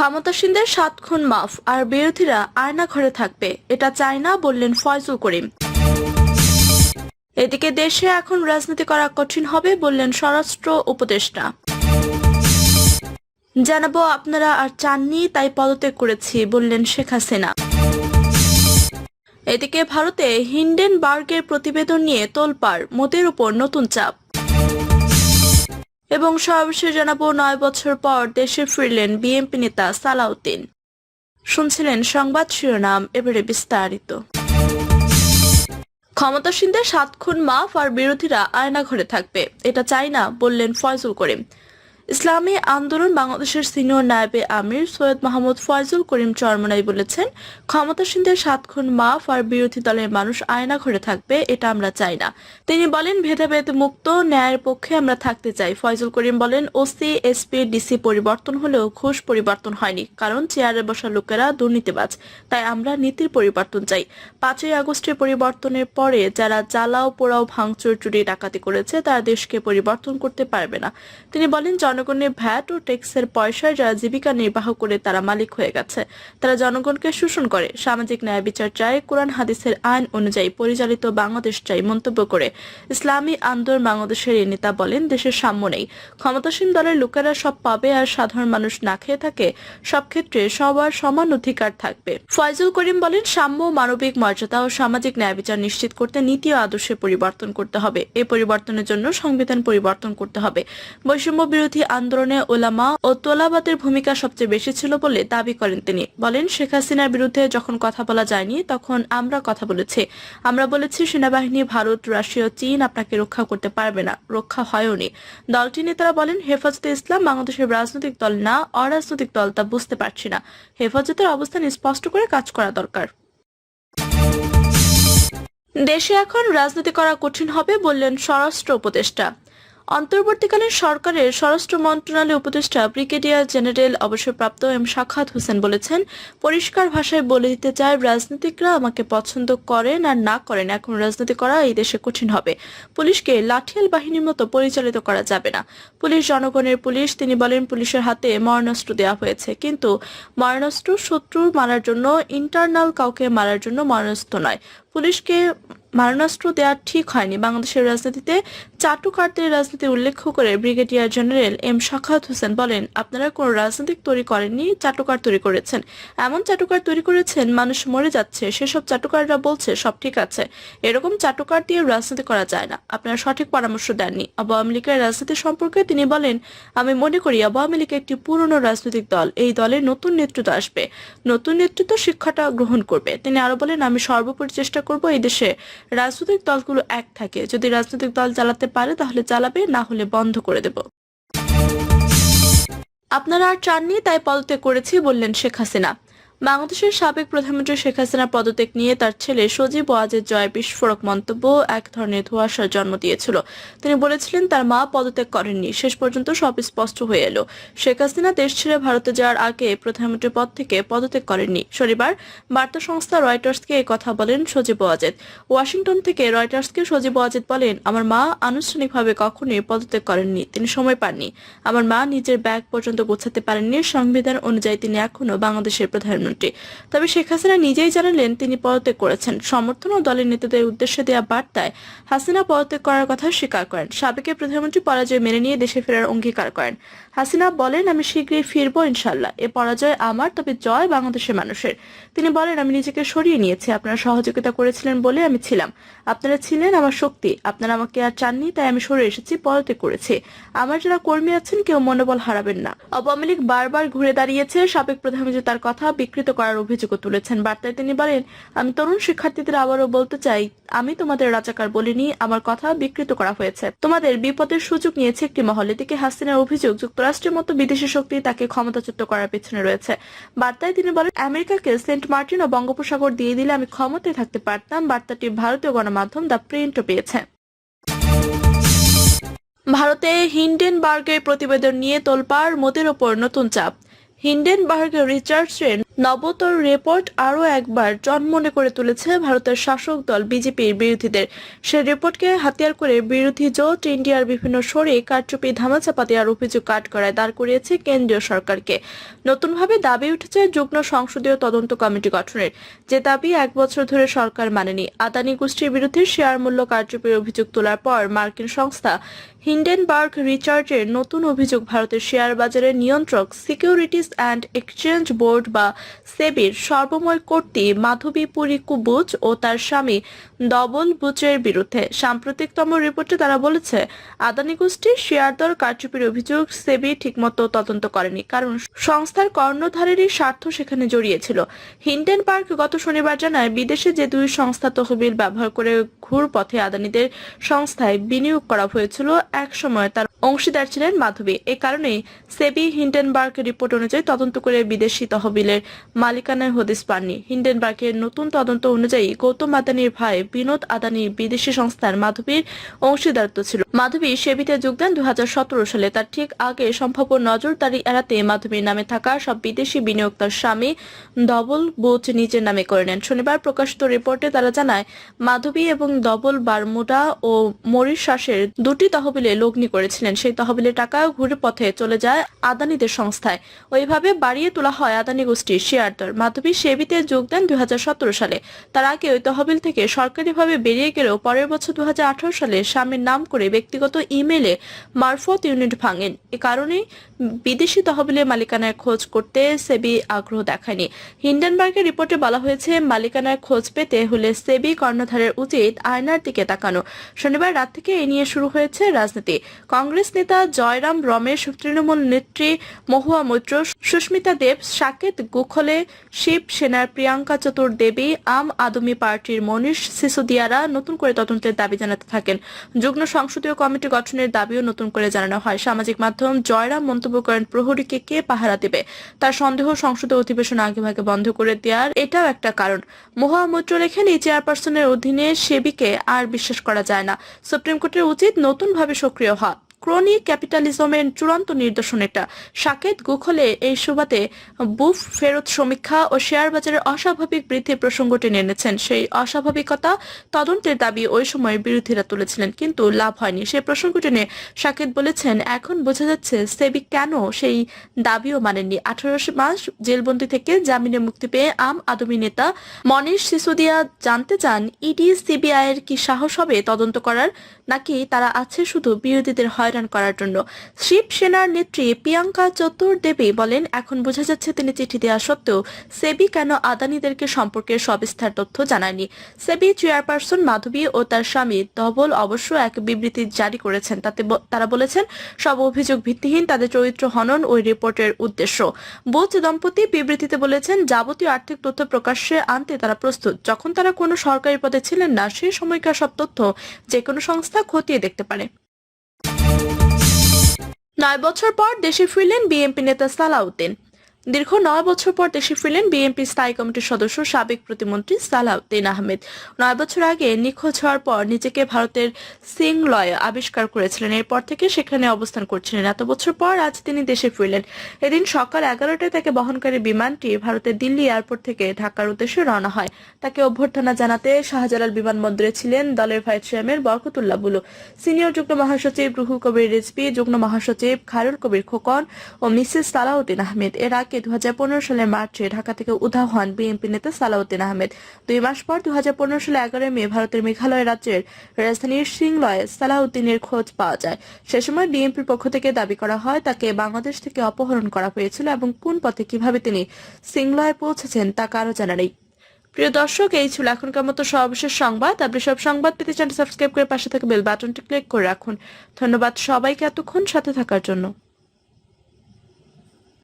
ক্ষমতাসীনদের সাত খুন মাফ, আর বিরোধীরা আয়না ঘরে থাকবে। এটা চায় না বললেন ফয়জুল করিম। এদিকে দেশে এখন রাজনীতি করা কঠিন হবে বললেন স্বরাষ্ট্র উপদেষ্টা। জানাব, আপনারা আর চাননি, তাই পদত্যাগ করেছি, বললেন শেখ হাসিনা। এদিকে ভারতে হিন্ডেনবার্গের প্রতিবেদন নিয়ে তোলপাড়, মোদের উপর নতুন চাপ। এবং সর্বশেষ জানাব নয় বছর পর দেশে ফিরলেন বিএনপি নেতা সালাউদ্দিন। শুনছিলেন সংবাদ শিরোনাম, এবারে বিস্তারিত। ক্ষমতাসীনদের সাত খুন মাফ আর বিরোধীরা আয়না ঘরে থাকবে, এটা চাই না, বললেন ফয়জুল করিম। ইসলামী আন্দোলন বাংলাদেশের সিনিয়র নায়েবে আমির সৈয়দ মাহমুদ ফয়জুল করিম চরমনাই বলেছেন, ক্ষমতাসীনদের সাত খুন মাফ আর বিরোধী দলের মানুষ আয়না ঘরে থাকবে, এটা আমরা চাই না। তিনি বলেন, ভেদাভেদ মুক্ত ন্যায়ের পক্ষে আমরা থাকতে চাই। ফয়জুল করিম বলেন, ওসি, এসপি, ডিসি পরিবর্তন হলেও ঘুষ পরিবর্তন হয়নি, কারণ চেয়ারে বসা লোকেরা দুর্নীতিবাজ। তাই আমরা নীতির পরিবর্তন চাই। পাঁচই আগস্টের পরিবর্তনের পরে যারা জ্বালাও পোড়াও ভাঙচুর, চুরি, ডাকাতি করেছে, তারা দেশকে পরিবর্তন করতে পারবে না। তিনি বলেন জনগণের ভ্যাট ও ট্যাক্সের পয়সায় যারা জীবিকা নির্বাহ করে তারা মালিক হয়ে গেছে। তারা জনগণকে শোষণ করে। সামাজিক ন্যায় বিচার চায়, কোরআন, হাদিসের আইন অনুযায়ী পরিচালিত বাংলাদেশ চাই মন্তব্য করে। ইসলামী আন্দোলন বাংলাদেশের এই নেতা বলেন, দেশের সাম্য নেই। ক্ষমতাসীন দলের লোকেরা সব পাবে আর সাধারণ মানুষ না খেয়ে থাকে। সব ক্ষেত্রে সবার সমান অধিকার থাকবে। ফয়জুল করিম বলেন, সাম্য, মানবিক মর্যাদা ও সামাজিক ন্যায় বিচার নিশ্চিত করতে নীতি ও আদর্শে পরিবর্তন করতে হবে। এই পরিবর্তনের জন্য সংবিধান পরিবর্তন করতে হবে। বৈষম্য বিরোধী আন্দোলনে ওলামা ও তোলাবাদের ভূমিকা সবচেয়ে বেশি ছিল বলে দাবি করেন তিনি। বলেন, শেখ হাসিনার বিরুদ্ধে যখন কথা বলা যায়নি, তখন আমরা কথা বলেছি। আমরা বলেছি, সেনাবাহিনী, ভারত, রাশিয়া চীন আপনাকে রক্ষা করতে পারবে না, রক্ষা হয়ওনি দলটি নেতারা বলেন, হেফাজতে ইসলাম বাংলাদেশের রাজনৈতিক দল না, অরাজনৈতিক দল তা বুঝতে পারছি না। হেফাজতের অবস্থান স্পষ্ট করে কাজ করা দরকার। দেশে এখন রাজনীতি করা কঠিন হবে বললেন স্বরাষ্ট্র উপদেষ্টা। অন্তর্বর্তীকালীন সরকারের স্বরাষ্ট্র মন্ত্রণালয়ের উপদেষ্টা ব্রিগেডিয়ার জেনারেল অবসরপ্রাপ্ত এম সাখাত হোসেন বলেছেন, পরিষ্কার ভাষায় বলে দিতে চাই রাজনীতিকরা আমাকে পছন্দ করেন আর না করেন, এখন রাজনীতি করা এই দেশে কঠিন হবে। পুলিশকে লাঠিয়াল বাহিনীর মতো পরিচালিত করা যাবে না। পুলিশ জনগণের পুলিশ, তিনি বলেন পুলিশের হাতে মরণাস্ত্র দেওয়া হয়েছে, কিন্তু মরণাস্ত্র শত্রু মারার জন্য, ইন্টারনাল কাউকে মারার জন্য মরণাস্ত্র নয়। পুলিশকে মারণাস্ত্র দেওয়া ঠিক হয়নি। বাংলাদেশের রাজনীতিতে চাটুকারদের রাজনীতি উল্লেখ করে ব্রিগেডিয়ার জেনারেল এম শাখাত হোসেন বলেন, আপনারা কোনো রাজনৈতিক তৈরি করেননি, চাটুকার তৈরি করেছেন। এমন চাটুকার তৈরি করেছেন, মানুষ মরে যাচ্ছে, সেসব চাটুকাররা বলছে সব ঠিক আছে। এরকম চাটুকার দিয়ে রাজনীতি করা যায় না। আপনারা সঠিক পরামর্শ দেননি। আওয়ামী লীগের রাজনীতি সম্পর্কে তিনি বলেন, আমি মনে করি আওয়ামী লীগ একটি পুরনো রাজনৈতিক দল। এই দলের নতুন নেতৃত্ব আসবে। নতুন নেতৃত্ব শিক্ষাটা গ্রহণ করবে। তিনি আরও বলেন, আমি সর্বোপরি চেষ্টা করব এই দেশে রাজনৈতিক দলগুলো এক থাকে। যদি রাজনৈতিক দল চালাতে পারে, তাহলে চালাবে, না হলে বন্ধ করে দেব। আপনারা আর চাননি, তাই পদত্যাগ করেছি, বললেন শেখ হাসিনা। বাংলাদেশের সাবেক প্রধানমন্ত্রী শেখ হাসিনার পদত্যাগ নিয়ে তার ছেলে সজীব ওয়াজের জয় বিস্ফোরক মন্তব্য এক ধরনের ধোঁয়াশার জন্ম দিয়েছিল। তিনি বলেছিলেন, তার মা পদত্যাগ করেননি। শেষ পর্যন্ত সব স্পষ্ট হয়ে এলো। শেখ হাসিনা দেশ ছেড়ে ভারতে যাওয়ার আগে প্রধানমন্ত্রী পদ থেকে পদত্যাগ করেননি। শনিবার বার্তা সংস্থা রয়টার্সকে কথা বলেন সজীব ওয়াজেদ। ওয়াশিংটন থেকে রয়টার্সকে সজীব ওয়াজেদ বলেন, আমার মা আনুষ্ঠানিকভাবে কখনোই পদত্যাগ করেননি। তিনি সময় পাননি। আমার মা নিজের ব্যাগ পর্যন্ত গোছাতে পারেননি। সংবিধান অনুযায়ী তিনি এখনও বাংলাদেশের প্রধানমন্ত্রী। তবে শেখ হাসিনা নিজেই জানালেন তিনি পদত্যাগ করেছেন। সমর্থন ও দলের নেতাদের উদ্দেশ্যে দেওয়া বার্তায় হাসিনা পদত্যাগ করার কথা স্বীকার করেন। সাবেকের প্রধানমন্ত্রী পরাজয় মেনে নিয়ে দেশে ফেরার অঙ্গীকার করেন। হাসিনা বলেন, আমি শীঘ্রই ফিরবো ইনশাল্লাহ এ পরাজয় আমার, তবে জয় বাংলাদেশের মানুষের। তিনি বলেন, আমি নিজেকে সরিয়ে নিয়েছি। আপনারা সহযোগিতা করেছিলেন বলে আমি ছিলাম। আপনারা ছিলেন আমার শক্তি। আপনারা আমাকে আর চাননি, তাই আমি সরে এসেছি, পদত্যাগ করেছি। আমার যারা কর্মী আছেন, কেউ মনোবল হারাবেন না। আওয়ামী লীগ বারবার ঘুরে দাঁড়িয়েছে। সাবেক প্রধানমন্ত্রী তার কথা বিকৃত করার অভিযোগও তুলেছেন। বার্তায় তিনি বলেন, আমি তরুণ শিক্ষার্থীদের আবারও বলতে চাই, আমি তোমাদের রাজাকার বলিনি আমার কথা বিকৃত করা হয়েছে। তোমাদের বিপদের সুযোগ নিয়েছে একটি মহল, এদিকে হাসিনার অভিযোগ, যুক্তরাষ্ট্রের মতো বিদেশি শক্তি তাকে ক্ষমতাচ্যুত করার পেছনে রয়েছে। বার্তায় তিনি বলেন, আমেরিকাকে সেন্ট মার্টিন ও বঙ্গোপসাগর দিয়ে দিলে আমি ক্ষমতায় থাকতে পারতাম, বার্তাটি ভারতীয় গণমাধ্যম দ্য প্রিন্টও পেয়েছে। ভারতে হিন্ডেনবার্গের প্রতিবেদন নিয়ে তোলপাড়, মোদের ওপর নতুন চাপ। হিন্ডেনবার্গ রিচার্ডসের নবতর রিপোর্ট আরও একবার জন্মনে করে তুলেছে ভারতের শাসক দল বিজেপির বিরোধীদের। সেই রিপোর্টকে হাতিয়ার করে বিরোধী জোট ইন্ডিয়ার বিভিন্ন সরে কারচুপি ধামাচাপা দেওয়ার অভিযোগ কাট করায় দাঁড় করিয়েছে কেন্দ্রীয় সরকারকে। নতুনভাবে দাবি উঠেছে যুগ্ম সংসদীয় তদন্ত কমিটি গঠনের। যে দাবি এক বছর ধরে সরকার মানেনি। আদানি গোষ্ঠীর বিরুদ্ধে শেয়ার মূল্য কারচুপির অভিযোগ তোলার পর মার্কিন সংস্থা হিন্ডেনবার্গ রিচার্জের নতুন অভিযোগ ভারতের শেয়ার বাজারের নিয়ন্ত্রক সিকিউরিটিস অ্যান্ড এক্সচেঞ্জ বোর্ড বা সেবির সর্বময় কর্তৃ মাধবী পুরী কুবুজ ও তার স্বামী ডবল বুচের বিরুদ্ধে। সাম্প্রতিকতম রিপোর্টে তারা বলেছে, আদানি গোষ্ঠীর শেয়ার দর কারচুপির অভিযোগ সেবি ঠিকমতো তদন্ত করেনি। কারণ সংস্থার কর্ণধারেরই স্বার্থ সেখানে জড়িয়েছিল। হিন্ডেন পার্ক গত শনিবার জানায়, বিদেশে যে দুই সংস্থা তহবিল ব্যবহার করে ঘুর পথে আদানিদের সংস্থায় বিনিয়োগ করা হয়েছিল এক সময় তার অংশীদার ছিলেন মাধবী। এ কারণেই সেবি হিন্ডেনবার্গ রিপোর্ট অনুযায়ী তদন্ত করে বিদেশি তহবিলের মালিকানায় হদিস পাননি। হিন্ডেনবার্গের নতুন তদন্ত অনুযায়ী গৌতম আদানির ভাই বিনোদ আদানির বিদেশি সংস্থার মাধবীর অংশীদারত্ব ছিল। মাধবী সেবিতে যোগ দেন দু হাজার সতেরো সালে। তার ঠিক আগে সম্ভাব্য নজরদারি এড়াতে মাধবীর নামে থাকা সব বিদেশি বিনিয়োগ তার স্বামী ডবল বুচ নিজের নামে করে নেন। শনিবার প্রকাশিত রিপোর্টে তারা জানায়, মাধবী এবং ডবল বারমুডা ও মরিশাসের দুটি তহবিলে লগ্নি করেছিলেন। সেই তহবিলের টাকা ঘুরে পথে চলে যায় আদানিদের সংস্থায়। ওইভাবে বাড়িয়ে তোলা হয় আদানি গোষ্ঠীর শেয়ার দর মাধবী সেবিতে যোগ দেন দুই সালে। তার আগে ওই তহবিল থেকে সরকারিভাবে বেরিয়ে গেলেও পরের বছর দু সালে স্বামীর নাম করে ব্যক্তিগত ইমেলে মারফত ইউনিট ভাঙেন। এ কারণেই বিদেশি তহবিলের মালিকানার খোঁজ করতে সেবি আগ্রহ দেখায়নি। হিন্ডেনবার্গের রিপোর্টে বলা হয়েছে মালিকানার খোঁজ পেতে হলে সেবি কর্ণধারের উচিত আয়নার দিকে তাকানো। শনিবার রাত থেকে এ নিয়ে শুরু হয়েছে রাজনীতি। কংগ্রেস নেতা জয়রাম রমেশ, তৃণমূল নেত্রী মহুয়া মৈত্র, সুস্মিতা দেব, সাকেত গোখলে, শিব সেনার প্রিয়াঙ্কা চতুর্দেবী, আম আদমি পার্টির মনীষ সিসোদিয়ারা নতুন করে তদন্তের দাবি জানাতে থাকেন। যুগ্ম সংসদীয় কমিটি গঠনের দাবিও নতুন করে জানানো হয়। সামাজিক মাধ্যম জয়রাম মন্তব্য করেন প্রহরীকে কে পাহারা দেবে? তার সন্দেহ সংসদীয় অধিবেশন আগেভাগে বন্ধ করে দেওয়ার এটাও একটা কারণ। মহুয়া মৈত্র লেখেন, এই চেয়ারপারসনের অধীনে সেবিকে আর বিশ্বাস করা যায় না। সুপ্রিম কোর্টের উচিত নতুনভাবে সক্রিয় হওয়া। ক্রনি ক্যাপিটালিজমের চূড়ান্ত নির্দেশন এটা। সাকেত গুখলে এই সুবাদে বুফ ফেরত সমীক্ষা ও শেয়ার বাজারের অস্বাভাবিক বৃদ্ধি প্রসঙ্গ টেনে এনেছেন। সেই অস্বাভাবিকতা তদন্তের দাবি ওই সময় বিরোধীরা তুলেছিলেন, কিন্তু লাভ হয়নি। সেই প্রসঙ্গ টেনে সাকেত বলেছেন, এখন বোঝা যাচ্ছে সেবি কেন সেই দাবিও মানেননি। আঠারো মাস জেলবন্দি থেকে জামিনে মুক্তি পেয়ে আম আদমি নেতা মনীষ সিসোদিয়া জানতে চান, ইডি সিবিআই এর কি সাহস হবে তদন্ত করার? নাকি তারা আছে শুধু বিরোধীদের হয়রান করার জন্য। শিবসেনার নেত্রী প্রিয়াঙ্কা চতুর্দেবী বলেন, এখন বোঝা যাচ্ছে তিনি চিঠি দেওয়া সত্ত্বেও সেবি কেন আদানিদেরকে সম্পর্কে সবিস্তার তথ্য জানায়নি। সেবি চেয়ারপারসন মাধবী ও তার স্বামী ধবল অবশ্য এক বিবৃতি জারি করেছেন। তাতে তারা বলেছেন, সব অভিযোগ ভিত্তিহীন, তাদের চরিত্র হনন ওই রিপোর্টের উদ্দেশ্য। বোচ দম্পতি বিবৃতিতে বলেছেন, যাবতীয় আর্থিক তথ্য প্রকাশ্যে আনতে তারা প্রস্তুত। যখন তারা কোনো সরকারি পদে ছিলেন না সেই সময়কার সব তথ্য যে কোনো সংস্থা খতিয়ে দেখতে পারে। নয় বছর পর দেশে ফিরলেন বিএনপি নেতা সালাউদ্দিন। দীর্ঘ নয় বছর পর দেশে ফিরলেন বিএনপি স্থায়ী কমিটির সদস্য সাবেক প্রতিমন্ত্রী সালাউদ্দিন আহমেদ। নয় বছর আগে নিখোঁজ হওয়ার পর নিজেকে ভারতের সিংলয়ে আবিষ্কার করেছিলেন। এরপর থেকে সেখানে অবস্থান করছিলেন। এত বছর পর আজ তিনি দেশে ফিরলেন। এদিন সকাল এগারোটায় তাকে বহনকারী বিমানটি ভারতের দিল্লি এয়ারপোর্ট থেকে ঢাকার উদ্দেশ্যে রওনা হয়। তাকে অভ্যর্থনা জানাতে শাহজালাল বিমানবন্দরে ছিলেন দলের vice chairman Barkatullah Bulu. Senior যুগ্ম মহাসচিব রুহুল কবির রিজভি, যুগ্ম মহাসচিব খায়রুল কবির খোকন ও মিসেস সালাউদ্দিন আহমেদ। এর আগে দু সালে মার্চে ঢাকা থেকে উধাও হন বিএনপি নেতা সালাউদ্দিন আহমেদ। দুই মাস পর দু সালে এগারোই মে ভারতের মেঘালয় রাজ্যের রাজধানীর সিংলয়ে সালাউদ্দিনের খোঁজ পাওয়া যায়। সে সময় বিএনপির পক্ষ থেকে দাবি করা হয়, তাকে বাংলাদেশ থেকে অপহরণ করা হয়েছিল এবং কোন পথে কীভাবে তিনি সিংলয়ে পৌঁছেছেন তা কারও জানা নেই। প্রিয় দর্শক, এই ছিল এখনকার মতো সর্বশেষ সংবাদ। আপনি সব সংবাদ পেতে চ্যানেল সাবস্ক্রাইব করে পাশে থাকা বেল বাটনটি ক্লিক করে রাখুন। ধন্যবাদ সবাইকে এতক্ষণ সাথে থাকার জন্য।